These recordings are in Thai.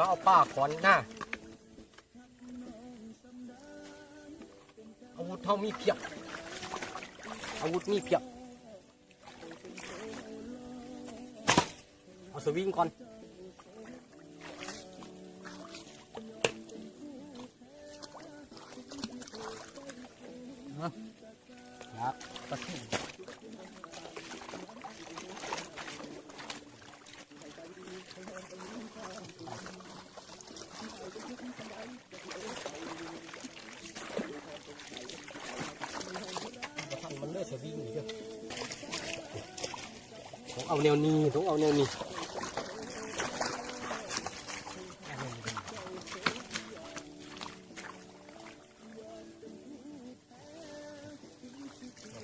มาเอาป้าขอนหน้าอาวุธเท่ามีเพียบอาวุธมีเพียบเอาสวิงก่อน เอาแนวนี้ต้องเอาแนวนี้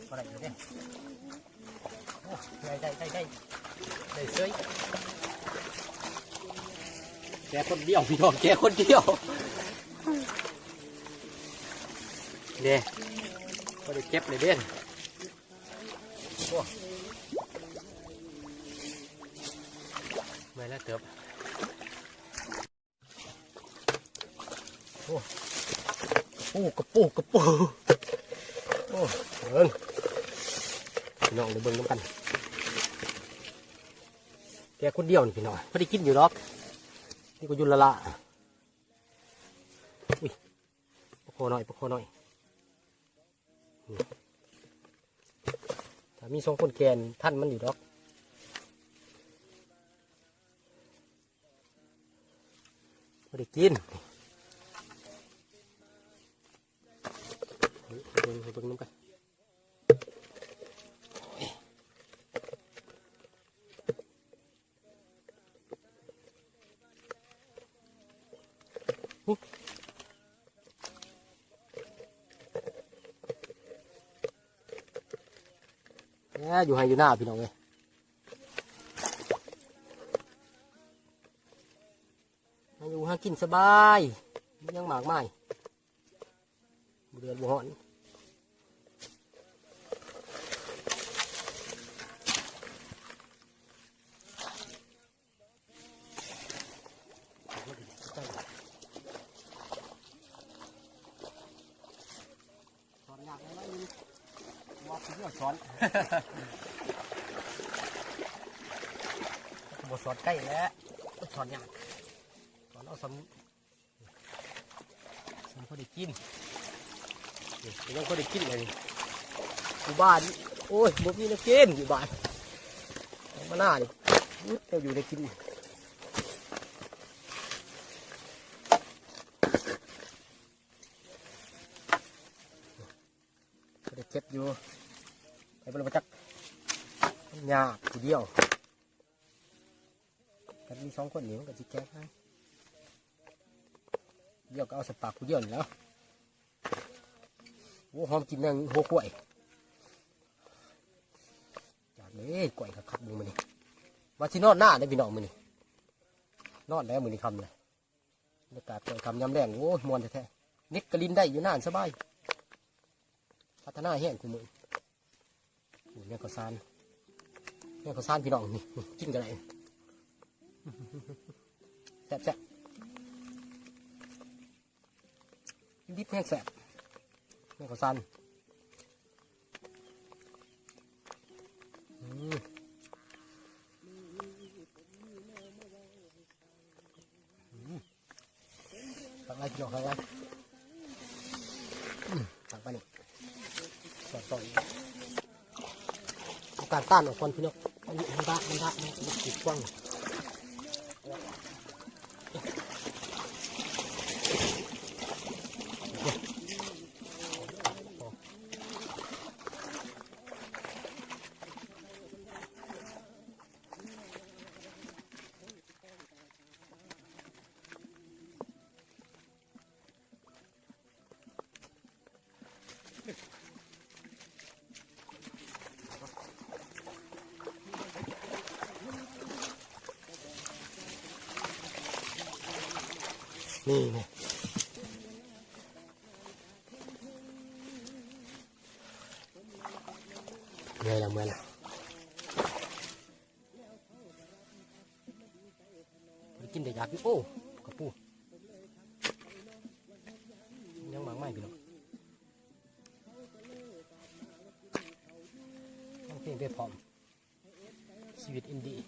อะไรอยู่เนี่ยโอ้ได้ได้ได้ได้ได้เซ้ยแกคนเดียวพี่น้องแกคนเดียวเด้ก็ได้เก็บเลยเด่นโอ้ ม่แล้วเติบโอ้โอ้กระปูกระปูโอ้เบิ่งพี่น้องเลยเบิ่งน้ำกันแกคนเดียวนี่พี่น้องพอได้กินอยู่หรอกนี่ก็ยุนละละอุ้ยประโคหน่อยประโคหน่อยถ้ามีสองคนแกนท่านมันอยู่ดอก ไม่ได้กินเบิ่งเบิ่งน้ำกันเนี่ยอยู่ให้อยู่หน้าพี่น้องเลย กินสบายยังหมากไม้เดือนบุหอนสอนยากไหมนี่ว่าพี่สอนบทสอนใกล้แล้วสอนยากสอน เอาสำสำพอได้กินนี่ยังพอได้กินเลยอยู่บ้านโอ้ยบ่มีน้ำกินอยู่บ้านมาหน้าดิอุ๊ยเราอยู่ได้กินได้เจ็บอยู่ไปบริจักหยากผู้เดียวกันมีสองคนเหนี่มันจิแก้ให้ เดี๋ยวก็เอาสปากกูเดียนแล้วโอ้หอมกินแมงหัวกล้วยจากเลยกล้วยขับขับมึงมันนี่มาที่นอนหน้าได้พี่น้องมือนี่นอนแล้วมือนี่คำเลยบรรยากาศกล้วยคำยำแรงโอ้ยมวนแท้ๆนิดกระลินได้อยู่นานสบายพัฒนาแห้งคือมือเนี่ยข้าวสารเนี่ยข้าวสารพี่น้องนี่กินกันไรแซ่บแซ่บ ดิบแห้งแซ่บแม่งก็สั้นตักอะไรพี่น้องตักอะไรตักไปนี่สอดสอดเอการต้านออกก่อนพี่น้องมันมันได้มันได้มันติดกว้าง นี่ไงไเมื่อละเมื่อยละกินแต่ยากโอ้กระปูยังมางไม่พี่หรองต้องเพลงไปพร้อมชีวิตอินดี้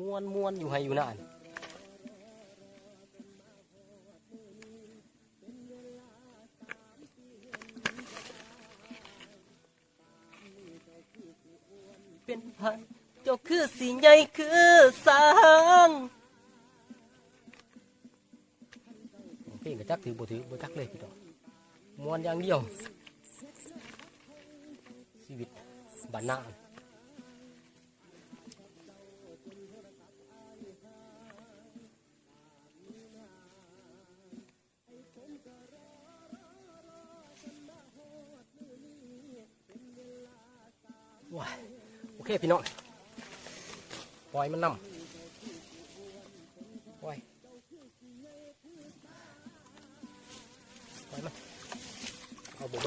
มวนมวนอยู่ให้อยู่นานเป็นพันเจ้าคือสีใหญ่คือสางเพลงกระจักถือบ่ถือบ่จักเลยพี่น้อมวนอย่างเดียว ชีวิตบ้านนา ว้าโอเคพี่น้องปล่อยมันนำปล่อยปล่อยมันเอาบุบ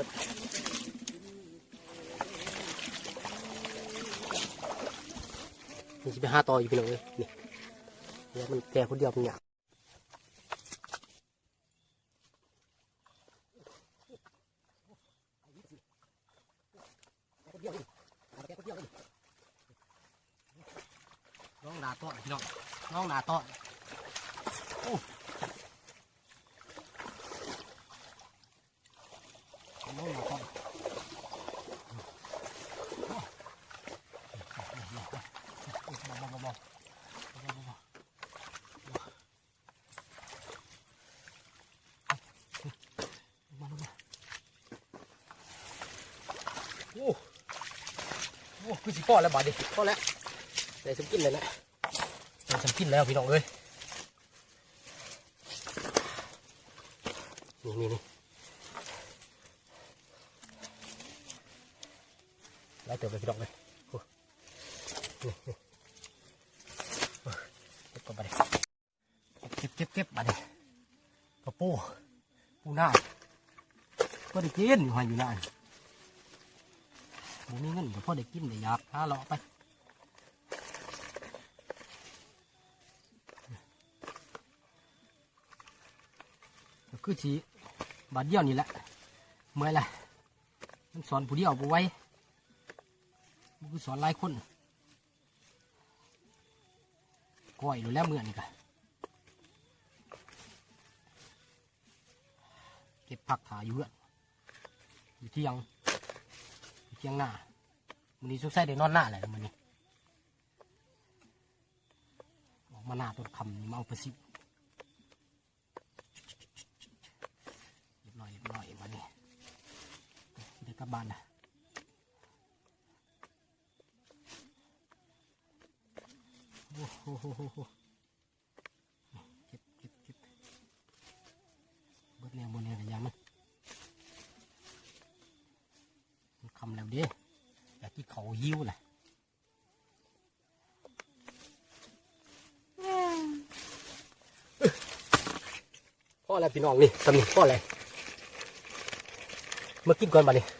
นี่จะไปหาต่ออยู่พี่น้องเลยนี่เดี๋ยวมันแก่คนเดียวมันอยาก น้อนาต่อพี่น้องน้องนาต่อโอ้น้องนาต่อเบาๆเบาๆเบาๆเบาๆโอ้โอ้คือสิพ่อแล้วบาดดิพ่อแล้วได้สมกินเลยนะ ได้สมกินแล้วพี่น้องเอ้ยนี่นี่นี่ไล่เติมเลยพี่น้องเลยนี่นี่เก็บก่อนบาดดิเก็บเก็บเก็บบาดดิกระปูปูหน้าก็ได้กินอยู่หันอยู่นานบ่มีเงินก็พอได้กินได้อยากหาเลาะไป คือสีบาดเดียวนี่แหละเมื่อยละมันสอนผู้เดียวผู้ไว้มันคือสอนหลายคนก้อยดูแล้วเมื่อนี่กะเก็บผักขาอยู่เรือนอยู่ที่ยังอยู่ที่ยังหน้ามันนี้สุกใส่ได้นอนหน้าเลยมันนี้ออกมาหน้าต้นคำมาเอาประสิเรียบร้อยเรียบร้อยวันนี้เด็ กลับบ้านนะโอ้โหโหโหโหเก็บเก็บเก็บเบิดแนวบนแนวกันยามันมันคำแล้วเด้อยากกินเขาหิ้วแหละพ่ออะไรพี่น้องนี่ตำหนิพ่ออะไรมากินก่อนบัดนี้